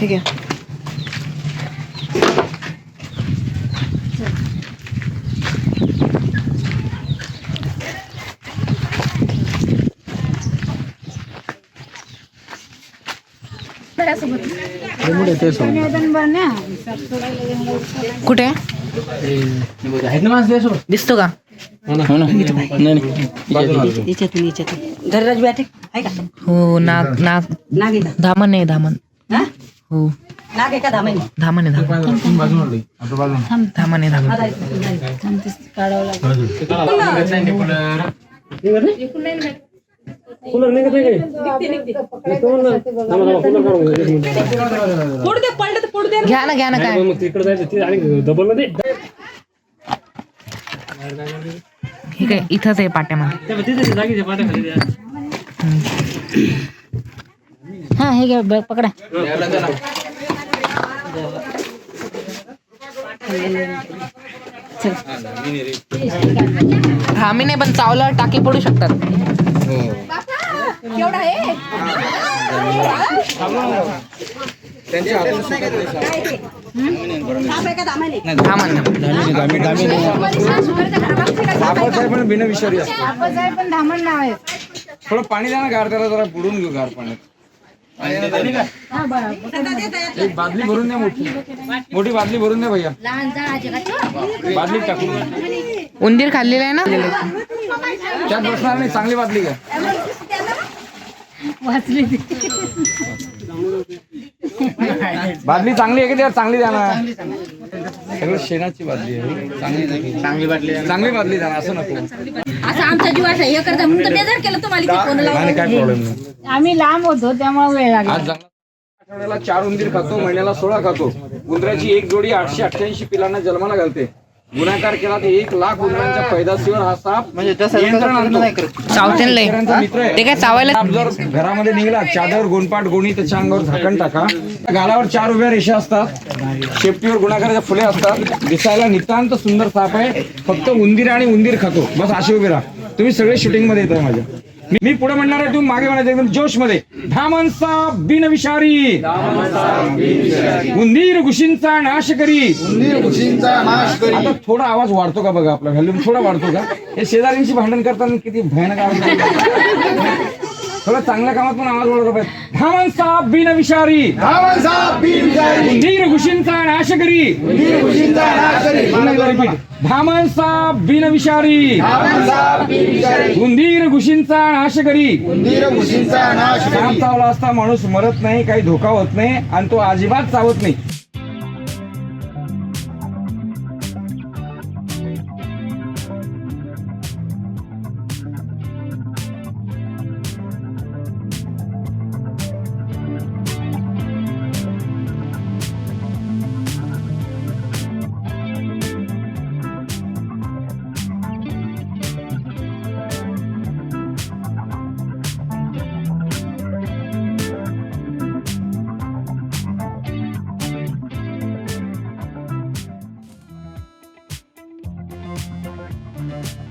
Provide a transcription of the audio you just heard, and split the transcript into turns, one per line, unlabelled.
ठीक आहे. कुठे? दिसतो का?
हो ना. नाही नाही.
याच्यातून याच्यातून धनराज बॅटे आहे का?
हो नाग नाग
आहे
धामण आहे धामण.
हा? नाग आहे का धामाई
धामण आहे धामण
बाजूला आलोय. आपल्या बाजूला.
धामण आहे धामण
काढावं लागेल. पडू दे पडलं तर पडू दे
घ्या ना घ्या ना काय? हे काय इथंच आहे पाट्यामध्ये
हा हे घ्या बॅग पकडा.
धामी नाही पण चावलं टाकी पडू शकतात.
पण
धामण नाव आहे.
थोडं पाणी द्या ना गार त्याला जरा बुडून घेऊ गार पाण्यात. बादली भरून द्या मोठी। मोठी बादली भरून द्या भैया। बादली टाकून
उंदीर खाल्लेला आहे ना?
त्यात बसणार नाही चांगली बादली का बादली चांगली आहे का त्यावर चांगली द्या ना? सगळं शेणाची बादली आहे. चांगली चांगली बादली चांगली बादली ना असं नको.
असं आमचा जीव असा हे करता म्हणून तर बेजार केलं तुम्हाला इथे फोन
नाही काय प्रॉब्लेम नाही.
आम्ही लांब होतो त्यामुळे वेळ लागला.
आज जंगलात आठवड्याला चार उंदीर खातो महिन्याला सोळा खातो. उंदराची एक जोडी आठशे अठ्ठ्याऐंशी पिलांना जन्माला घालते. गुन्हाकार केला तर एक लाख उंदरांच्या पैदाशीवर हा साप म्हणजे मित्र आहे.
ते काय चावायला
साप जर घरामध्ये निघाला चादर गोणपाट गोणी त्याच्या अंगावर झाकण टाका. गालावर चार उभ्या रेषा असतात. शेपटीवर गुणाकाराच्या फुले असतात. दिसायला नितांत सुंदर साप आहे. फक्त उंदीर आणि उंदीर खातो. बस असे उभे राहा. तुम्ही सगळे शूटिंगमध्ये येताय माझ्या. मी- पुढे म्हणणार आहे तुम्ही मागे म्हणायचं एकदम जोशमध्ये धामन साप बिनविषारी. उंदीर घुशींचा नाश करी. आता थोडा आवाज वाढतो का बघा आपला? व्हॅल्यूम थोडा वाढतो का? हे शेजाऱ्यांशी भांडण करताना किती भयानक आवाज. थोडा चांगल्या कामात पण आवाज वाढवला पाहिजे धामन साप बिनविषारी उंदीर घुशींचा नाश करी. पुन्हा एकदा repeat. धामन साप बिनविषारी उंदीर घुशींचा नाश करी. साप चावला असता माणूस मरत नाही काही धोका होत नाही आणि तो अजिबात चावत नाही. Bye.